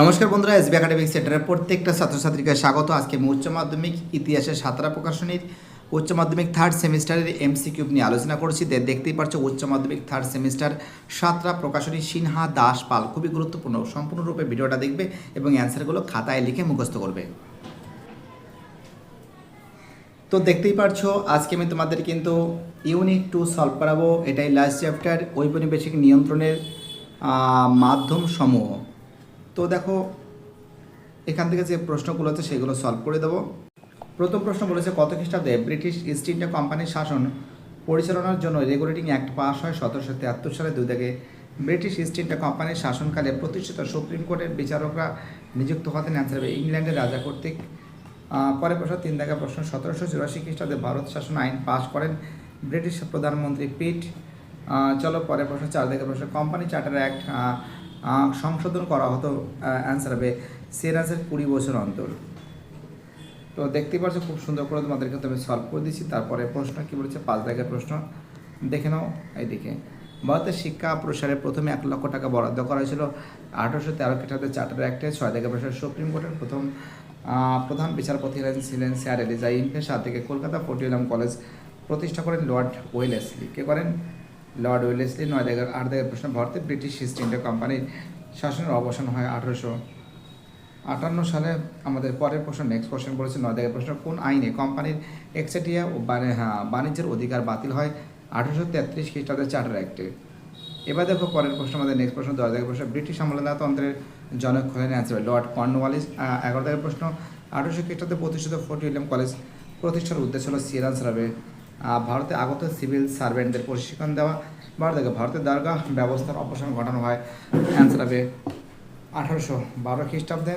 নমস্কার বন্ধুরা, SB academic সেন্টারের প্রত্যেকটা ছাত্রছাত্রীকে স্বাগত। আজকে আমি উচ্চ মাধ্যমিক, ইতিহাসের সাতারা প্রকাশনীর উচ্চ মাধ্যমিক থার্ড সেমিস্টারের এমসিকিউ নিয়ে আলোচনা করছি। দেখতেই পাচ্ছ, উচ্চ মাধ্যমিক থার্ড সেমিস্টার সাতরা প্রকাশনী সিনহা দাস পাল খুবই গুরুত্বপূর্ণ, সম্পূর্ণরূপে ভিডিওটা দেখবে এবং অ্যান্সারগুলো খাতায় লিখে মুখস্থ করবে। তো দেখতেই পারছ আজকে আমি তোমাদের কিন্তু ইউনিট টু সলভ করাবো। এটাই লাস্ট চ্যাপ্টার ঔপনিবেশিক নিয়ন্ত্রণের মাধ্যম সমূহ তো দেখো, এখান থেকে যে প্রশ্নগুলো আছে সেগুলো সলভ করে দেবো। প্রথম প্রশ্ন বলেছে, কত খ্রিস্টাব্দে ব্রিটিশ ইস্ট ইন্ডিয়া কোম্পানির শাসন পরিচালনার জন্য রেগুলেটিং অ্যাক্ট পাস হয় সতেরোশো তিয়াত্তর সালে দুই থেকে ব্রিটিশ ইস্ট ইন্ডিয়া কোম্পানির শাসনকালে প্রতিষ্ঠিত সুপ্রিম কোর্টের বিচারকরা নিযুক্ত হতেন অ্যান্সার হবে ইংল্যান্ডের রাজা কর্তৃক। পরের প্রশ্ন, তিন দেখা প্রশ্ন, সতেরোশো চুরাশি খ্রিস্টাব্দে ভারত শাসন আইন পাশ করেন ব্রিটিশ প্রধানমন্ত্রী পিট। চলো পরের প্রশ্ন, চার দেখা প্রশ্ন, কোম্পানি চার্টার অ্যাক্ট সংশোধন করা হতো অ্যান্সার হবে সিরাজের কুড়ি বছর অন্তর। তো দেখতেই পাচ্ছ খুব সুন্দর করে তোমাদেরকে আমি সলভ করে দিচ্ছি তারপরে প্রশ্ন কি বলেছে? পাঁচ দাগের প্রশ্ন। দেখে নাও এইদিকে। ভারতের শিক্ষা প্রসারে প্রথমে এক লক্ষ টাকা বরাদ্দ করা হয়েছিল। আঠারোশো তেরো খ্রিস্টাব্দে চার্টার অ্যাক্টে ছয় দাগের প্রশ্ন সুপ্রিম কোর্টের প্রথম প্রধান বিচারপতি ছিলেন স্যার এলিজা ইনফের সাত থেকে কলকাতা ফোর্টিউলাম কলেজ প্রতিষ্ঠা করেন লর্ড ওয়েলেসলি। কে করেন? লর্ড ওয়েলেসলি নয় দাগের আট দাগের প্রশ্ন ভারতে ব্রিটিশ ইস্ট ইন্ডিয়া কোম্পানির শাসনের অবসান হয় আঠারোশো আটান্ন সালে। আমাদের পরের প্রশ্ন নেক্সট কোশ্চেন বলেছে নয় দাগের প্রশ্ন কোন আইনে কোম্পানির এক্সেটিয়া ও হ্যাঁ, বাণিজ্যের অধিকার বাতিল হয়? আঠারোশো তেত্রিশ খ্রিস্টাব্দের চার্টার অ্যাক্টে। এবার দেখো পরের প্রশ্ন আমাদের নেক্সট প্রশ্ন দশ দাগের প্রশ্ন ব্রিটিশ আমলাতন্ত্রের জনক হলেন অ্যান্সার লর্ড কর্নওয়ালিস। এগারো দাগের প্রশ্ন আঠারোশো খ্রিস্টাব্দে প্রতিষ্ঠিত ফোর্ট উইলিয়াম কলেজ প্রতিষ্ঠার উদ্দেশ্য হলো সিরাজ রাবে। ভারতে আগত সিভিল সার্ভেন্টদের প্রশিক্ষণ দেওয়া দেখো ভারতের দরগা ব্যবস্থার অপসারণ ঘটানো হয়। অ্যান্সার হবে আঠারোশো বারো খ্রিস্টাব্দে।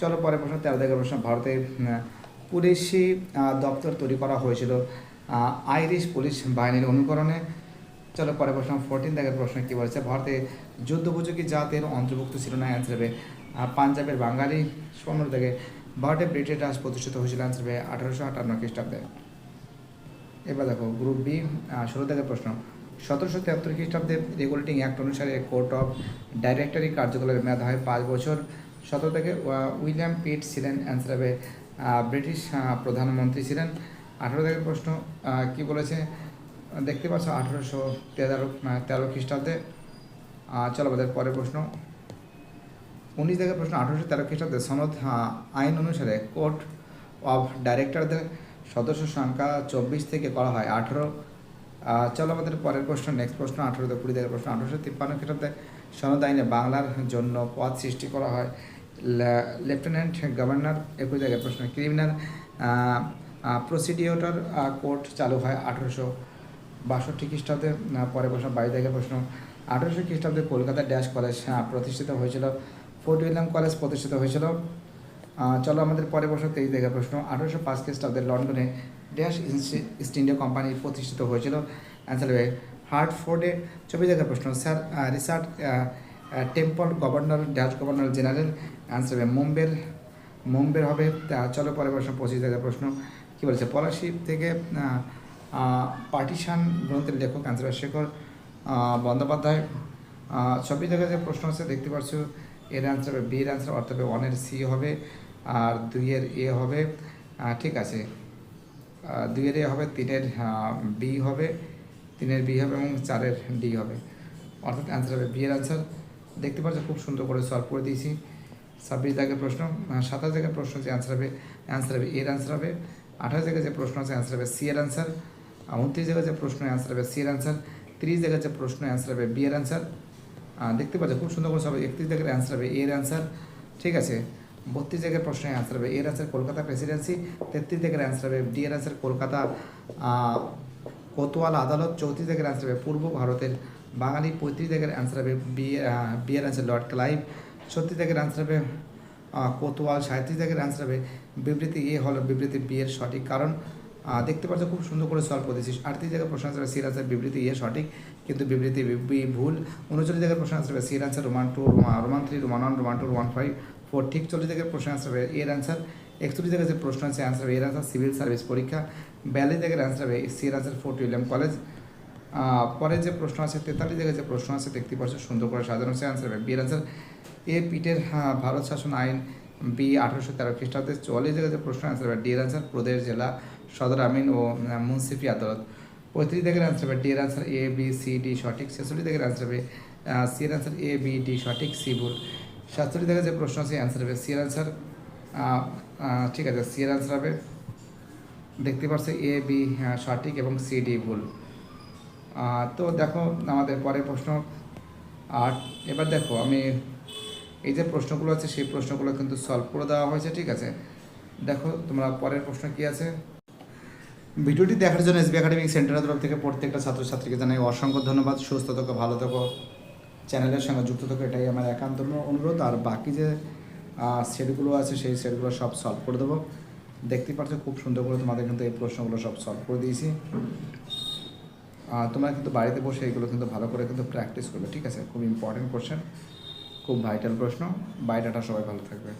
চলো পরের প্রশ্ন, তেরো দাগের প্রশ্ন। ভারতে পুলিশি দপ্তর তৈরি করা হয়েছিল আইরিশ পুলিশ বাহিনীর অনুকরণে। চলো পরে প্রশ্ন ফোরটিন দাগের প্রশ্ন কী বলেছে? ভারতে যুদ্ধোপযোগী জাতের অন্তর্ভুক্ত ছিল না অ্যান্সার হবে পাঞ্জাবের বাঙালি। পনেরো থেকে, ভারতে ব্রিটিশ রাজ প্রতিষ্ঠিত হয়েছিল অ্যান্সার হবে আঠারোশো আটান্ন খ্রিস্টাব্দে। এবার দেখো গ্রুপ বি ষোলো থেকে প্রশ্ন। সতেরোশো তিয়াত্তর খ্রিস্টাব্দে রেগুলেটিং অ্যাক্ট অনুসারে কোর্ট অফ ডাইরেক্টরি কার্যকলাপের মেয়াদ হয় পাঁচ বছর। সতেরো থেকে উইলিয়াম পিট ছিলেন অ্যান্সার হবে ব্রিটিশ প্রধানমন্ত্রী ছিলেন। আঠেরো থেকে প্রশ্ন কি বলেছে? দেখতে পাচ্ছ আঠেরোশো তেরো তেরো খ্রিস্টাব্দে। চলো আমাদের পরের প্রশ্ন। উনিশ থেকে প্রশ্ন, আঠেরোশো তেরো খ্রিস্টাব্দে সনদ আইন অনুসারে কোর্ট অফ ডাইরেক্টরদের সদস্য সংখ্যা চব্বিশ থেকে করা হয় আঠারো। চলো আমাদের পরের প্রশ্ন নেক্সট প্রশ্ন আঠারো কুড়ি থেকে প্রশ্ন, আঠারোশো তিপ্পান্ন খ্রিস্টাব্দে সনদ আইনে বাংলার জন্য পদ সৃষ্টি করা হয়। লেফটেন্যান্ট গভর্নর, একুশ থেকে প্রশ্ন, ক্রিমিনাল প্রসিডিওটার কোর্ট চালু হয় আঠারোশো বাষট্টি খ্রিস্টাব্দে। পরের প্রশ্ন, বাইশ থেকে প্রশ্ন, আঠারোশো খ্রিস্টাব্দে কলকাতা ড্যাশ কলেজ প্রতিষ্ঠিত হয়েছিল। ফোর্ট উইলিয়াম কলেজ প্রতিষ্ঠিত হয়েছিল। চলো আমাদের পরের প্রশ্ন তেইশ থেকে প্রশ্ন। আঠারোশো পাঁচ খ্রিস্টাব্দে লন্ডনে ড্যাশ ইস্ট ইন্ডিয়া কোম্পানি প্রতিষ্ঠিত হয়েছিল। অ্যান্সার হবে হার্টফোর্ডে চব্বিশ থেকে প্রশ্ন। Sir Richard Temple governor, dash governor general. Answer হবে মুম্বের মুম্বের হবে। চলো পরের প্রশ্ন পঁচিশ থেকে প্রশ্ন। কী বলেছে? পলাশি থেকে পার্টিশান গ্রন্থের লেখক অ্যান্সার শেখর বন্দ্যোপাধ্যায়। চব্বিশ থেকে যে প্রশ্ন আছে, দেখতে পাচ্ছ এর অ্যান্সার হবে, বি এর অ্যান্সার অর্থাৎ ওয়ানের সি হবে। আর দুইয়ের এ হবে ঠিক আছে। দুইয়ের এ হবে, তিনের বি হবে, তিনের বি হবে এবং চারের ডি হবে। অর্থাৎ অ্যান্সার হবে বি এর অ্যান্সার দেখতে পাচ্ছ, খুব সুন্দর করে সলভ করে দিয়েছি। ছাব্বিশ দাগের প্রশ্ন সাতাশ জায়গায় প্রশ্ন আছে অ্যান্সার হবে অ্যান্সার হবে এর অ্যান্সার হবে। আঠাশ জায়গায় যে প্রশ্ন আছে অ্যান্সার হবে সি এর অ্যান্সার উনত্রিশ জায়গায় যে প্রশ্ন অ্যান্সার হবে সি এর অ্যান্সার তিরিশ জায়গায় যে প্রশ্ন অ্যান্সার হবে বি এর অ্যান্সার দেখতে পাচ্ছ, খুব সুন্দর করে সব একত্রিশ জায়গায় অ্যান্সার হবে এর অ্যান্সার ঠিক আছে। বত্রিশ জায়গার প্রশ্নের অ্যান্সার হবে। এর অ্যান্সার কলকাতা প্রেসিডেন্সি তেত্রিশ জায়গায় অ্যান্সার হবে। ডি এর অ্যান্সার কলকাতা কোতোয়াল, আদালত, চৌত্রিশ জায়গায় অ্যান্সার হবে। পূর্ব ভারতের বাঙালি পঁয়ত্রিশ জায়গায় অ্যান্সার হবে। বি বি এর অ্যান্সার লর্ড ক্লাইভ। ছত্রিশ জায়গায় অ্যান্সার হবে কোতোয়াল। সাঁত্রিশ জায়গার অ্যান্সার হবে। বিবৃতি এ হলো বিবৃতি বি এর সঠিক কারণ। দেখতে পাচ্ছ খুব সুন্দর করে সলভ করে দিচ্ছিস আটত্রিশ জায়গায় প্রশ্ন আসবে সির আনসার বিবৃতি এ সঠিক। কিন্তু বিবৃতি বি ভুল। উনচল্লিশ জায়গায় প্রশ্ন আসবে সির answer Roman two Roman three Roman one Roman two Roman five four ঠিক চল্লিশ জায়গায় প্রশ্ন আনসার হবে এর অ্যান্সার একচল্লিশ জায়গায় যে প্রশ্ন আছে অ্যান্সার হবে এর আনসার সিভিল সার্ভিস পরীক্ষা। বিয়াল্লিশ জায়গায় অ্যান্সার হবে সি এর অ্যান্সার ফোর্ট উইলিয়াম কলেজ পরে যে প্রশ্ন আছে, তেতাল্লিশ জায়গায় যে প্রশ্ন আছে, দেখতে পাচ্ছ সুন্দর করে সাজানো সে অ্যান্সার হবে বিয়ের অ্যান্সার এ পিটের ভারত শাসন আইন বি আঠারোশো তেরো খ্রিস্টাব্দে চল্লিশ জায়গায় যে প্রশ্ন অ্যান্সার হবে ডি এর অ্যান্সার প্রদেশ জেলা। সদর আমিন ও মুন্সিফি আদালত। পঁয়ত্রিশ জায়গায় অ্যান্সার হবে ডি এর answer A B C D সঠিক। ছেচল্লিশ জায়গায় অ্যান্সার হবে সি এর অ্যান্সার এ বি ডি সঠিক সি ভুল সাতচল্লিশ জায়গায় যে প্রশ্ন আছে অ্যান্সার হবে সি এর অ্যান্সার ঠিক আছে সি এর অ্যান্সার হবে দেখতে পাচ্ছে এ বি হ্যাঁ, সঠিক এবং সি ডি ভুল। তো দেখো আমাদের পরের প্রশ্ন। আর এবার দেখো আমি এই যে প্রশ্নগুলো আছে সেই প্রশ্নগুলো কিন্তু সলভ করে দেওয়া হয়েছে ঠিক আছে? দেখো তোমরা পরের প্রশ্ন কি আছে? ভিডিওটি দেখার জন্য এসবি একাডেমিক সেন্টারের তরফ থেকে প্রত্যেকটা ছাত্রছাত্রীকে জানাই অসংখ্য ধন্যবাদ। সুস্থ থাকো, ভালো থাকো। চ্যানেলের সঙ্গে যুক্ত থাকো, এটাই আমার একান্ত অনুরোধ। আর বাকি যে সেটগুলো আছে, সেই সেটগুলো সব সলভ করে দেবো। দেখতে পাচ্ছ খুব সুন্দর করে তোমাদের কিন্তু এই প্রশ্নগুলো সব সলভ করে দিয়েছি। তোমরা কিন্তু বাড়িতে বসে এগুলো কিন্তু ভালো করে কিন্তু প্র্যাকটিস করবে, ঠিক আছে? খুব ইম্পর্টেন্ট কোশ্চেন খুব ভাইটাল প্রশ্ন। বাইটাটা সবাই ভালো থাকবে।